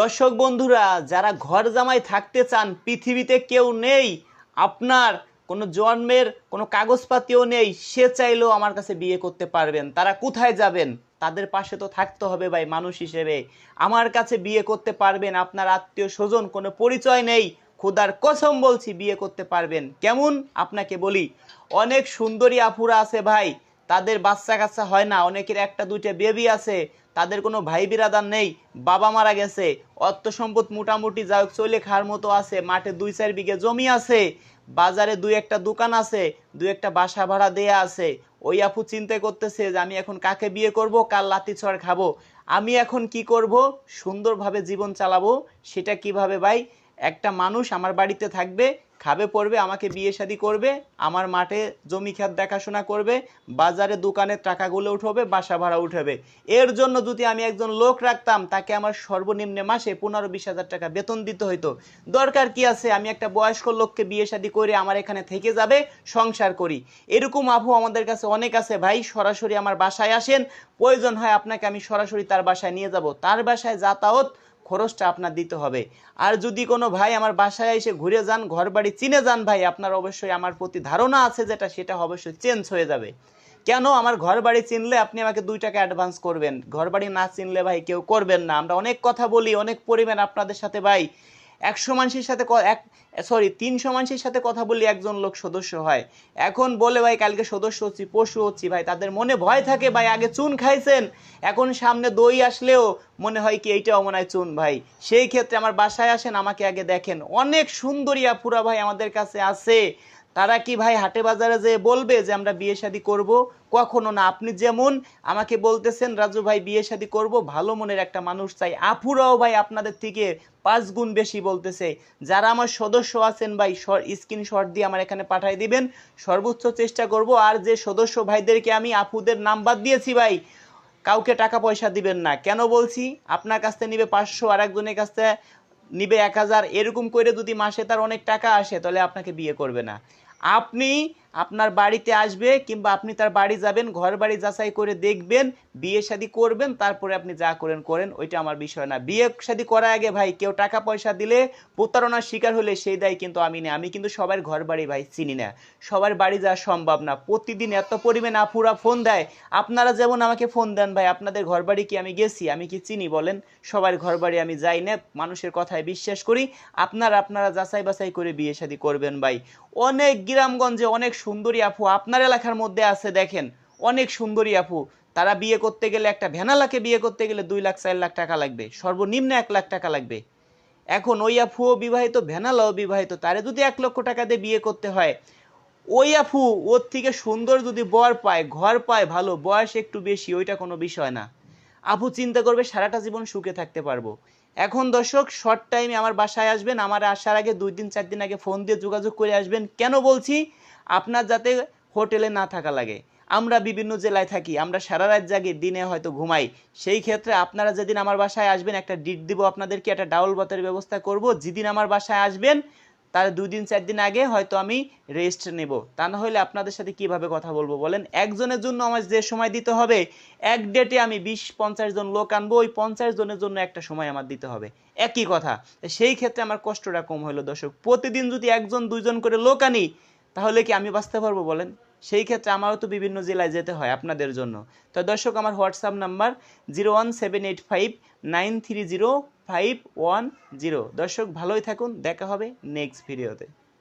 দর্শক বন্ধুরা, যারা ঘর জামাই থাকতে চান, পৃথিবীতে কেউ নেই, আপনার কোনো জন্মের কোনো কাগজপাতিও নেই, সে চাইলেও আমার কাছে বিয়ে করতে পারবেন। তারা কোথায় যাবেন? তাদের পাশে তো থাকতে হবে ভাই, মানুষ হিসেবে। আমার কাছে বিয়ে করতে পারবেন, আপনার আত্মীয় স্বজন, কোনো পরিচয় নেই, খুদার কসম বলছি বিয়ে করতে পারবেন। কেমন? আপনাকে বলি, অনেক সুন্দরী আপুরা আছে ভাই তাদের বাচ্চা কাচ্চা হয় না, অনেকের একটা, দুইটা বেবি আছে, তাদের কোনো ভাই বিরাদার নেই, বাবা মারা গেছে, অর্থ সম্পদ মোটামুটি যা চলে খাওয়ার মতো আছে, মাঠে দুই চার বিঘে জমি আছে, বাজারে দুই একটা দোকান আছে, দুই একটা বাসা ভাড়া দেয়া আছে, ওই আপু চিন্তা করতেছে যে আমি এখন কাকে বিয়ে করব কাল লাতি ছড় খাব, আমি এখন কি করব, সুন্দরভাবে জীবন চালাবো, সেটা কীভাবে ভাই? একটা মানুষ আমার বাড়িতে থাকবে, খাবে, পড়বে, আমাকে বিয়ে শাদি করবে, আমার মাঠে জমি ক্ষেত দেখাশোনা করবে, বাজারে দোকানের টাকাগুলো উঠবে, বাসা ভাড়া উঠবে। এর জন্য যদি আমি একজন লোক রাখতাম, তাকে আমার সর্বনিম্ন মাসে পনেরো বিশ হাজার টাকা বেতন দিতে হইতো। দরকার কি আছে? আমি একটা বয়স্ক লোককে বিয়ে শাদি করে আমার এখানে থেকে যাবে, সংসার করি। এরকম আবু আমাদের কাছে অনেক আছে। ভাই, সরাসরি আমার বাসায় আসেন। প্রয়োজন হয় আপনাকে আমি সরাসরি তার বাসায় নিয়ে যাব। তার বাসায় যাতায়াত খরচটা আপনার দিতে হবে। আর যদি কোনো ভাই আমার বাসায় এসে ঘুরে যান ঘর বাড়ি চিনে যান ভাই, আপনার অবশ্যই আমার প্রতি ধারণা আছে যেটা, সেটা অবশ্যই চেঞ্জ হয়ে যাবে। কেন? আমার ঘর বাড়ি চিনলে আপনি আমাকে দুই টাকা অ্যাডভান্স করবেন। ঘর বাড়ি না চিনলে ভাই কেউ করবেন না। আমরা অনেক কথা বলি, অনেক পরিমাণ আপনাদের সাথে ভাই। একশো মানুষের সাথে এক সরি তিনশো মানুষের সাথে কথা বলি একজন লোক সদস্য হয়। এখন বলে, ভাই, কালকে সদস্য হচ্ছি, পশু হচ্ছি, ভাই, তাদের মনে ভয় থাকে, ভাই, আগে চুন খাইছেন, এখন সামনে দই আসলেও মনে হয় কি এইটাও মনে হয় চুন, ভাই। সেই ক্ষেত্রে আমার বাসায় আসেন, আমাকে আগে দেখেন। অনেক সুন্দরী আপুরা, ভাই, আমাদের কাছে আছে। তারা কি ভাই হাটে বাজারে যে বলবে যে আমরা বিয়ে শাদি করব? কখনো না। আপনি যেমন আমাকে বলতেছেন, রাজু ভাই বিয়ে শাদি করব, ভালো মনের একটা মানুষ চাই। আপুরাও ভাই আপনাদের থেকে পাঁচ গুণ বেশি বলতেছে। যারা আমার সদস্য আছেন ভাই স্ক্রিনশট দিয়ে আমার এখানে পাঠিয়ে দিবেন। সর্বোচ্চ চেষ্টা করব। আর যে সদস্য ভাইদেরকে আমি আপুদের নাম্বার দিয়েছি ভাই, কাউকে টাকা পয়সা দিবেন না। কেন বলছি? আপনার কাছ থেকে নিবে পাঁচশো আর একজনের কাছ থেকে নিবে এক হাজার। এরকম করে যদি মাসে তার অনেক টাকা আসে, তাহলে আপনাকে বিয়ে করবে না। আপনি আপনার বাড়িতে আসবে কিংবা আপনি তার বাড়ি যাবেন, ঘর বাড়ি যাচাই করে দেখবেন, বিয়ে শাদি করবেন, তারপরে আপনি যা করেন করেন, ওইটা আমার বিষয় না। বিয়ে শাদি করার আগে ভাই, কেউ টাকা পয়সা দিলে প্রতারণার শিকার হলে সেই দায় কিন্তু আমি না আমি কিন্তু সবার ঘর বাড়ি ভাই চিনি না। সবার বাড়ি যাওয়া সম্ভব না। প্রতিদিন এত পরিমাণ আপুরা ফোন দেয়। আপনারা যেমন আমাকে ফোন দেন ভাই, আপনাদের ঘর বাড়ি কি আমি গেছি? আমি কি চিনি বলেন? সবার ঘর বাড়ি আমি যাই না, মানুষের কথায় বিশ্বাস করি। আপনারা আপনারা যাচাই বাছাই করে বিয়ে শাদি করবেন ভাই। অনেক গ্রামগঞ্জে অনেক সুন্দরী আপু আপনার এলাকার মধ্যে আছে, দেখেন। অনেক সুন্দরী আপু। তারা বিয়ে করতে গেলে একটা ভ্যানালাকে বিয়ে করতে গেলে দুই লাখ, চার লাখ টাকা লাগবে। সর্বনিম্ন এক লাখ টাকা লাগবে। এখন ওই আফুও বিবাহিত ভ্যানালাও বিবাহিত, তারে যদি এক লক্ষ টাকা দিয়ে বিয়ে করতে হয়, ওই আফু ওর থেকে সুন্দর যদি বর পায়, ঘর পায়, ভালো, বয়স একটু বেশি, ওইটা কোনো বিষয় না। আপু চিন্তা করবে সারাটা জীবন সুখে থাকতে পারব। এখন দর্শক শর্ট টাইমে আমার বাসায় আসবেন, আমার আসার আগে দুই দিন, চার দিন আগে ফোন দিয়ে যোগাযোগ করে আসবেন। কেন বলছি? আপনার যাতে হোটেলে না থাকা লাগে। আমরা বিভিন্ন জেলায় থাকি, আমরা সারা রাত জাগি, দিনে হয়তো ঘুমাই। সেই ক্ষেত্রে আপনারা যেদিন আমার বাসায় আসবেন, একটা ডিট দিব আপনাদেরকে, একটা ডাউল ভাতের ব্যবস্থা করব। যেদিন আমার বাসায় আসবেন তার দুই দিন, চার দিন আগে হয়তো আমি রেস্ট নেব। তা না হলে আপনাদের সাথে কীভাবে কথা বলব বলেন? একজনের জন্য আমার যে সময় দিতে হবে, এক ডেটে আমি বিশ, পঞ্চাশ জন লোক আনব, ওই পঞ্চাশ জনের জন্য একটা সময় আমার দিতে হবে। একই কথা। সেই ক্ষেত্রে আমার কষ্টটা কম হলো, দর্শক। প্রতিদিন যদি একজন, দুইজন করে লোক আনি, তাহলে কি আমি বাঁচতে পারব বলেন? সেই ক্ষেত্রে আমারও তো বিভিন্ন জেলায় যেতে হয় আপনাদের জন্য। তো দর্শক, আমার WhatsApp number zero one seven eight five nine three zero five one zero. দর্শক, ভালোই থাকুন, দেখা হবে নেক্সট ভিডিওতে।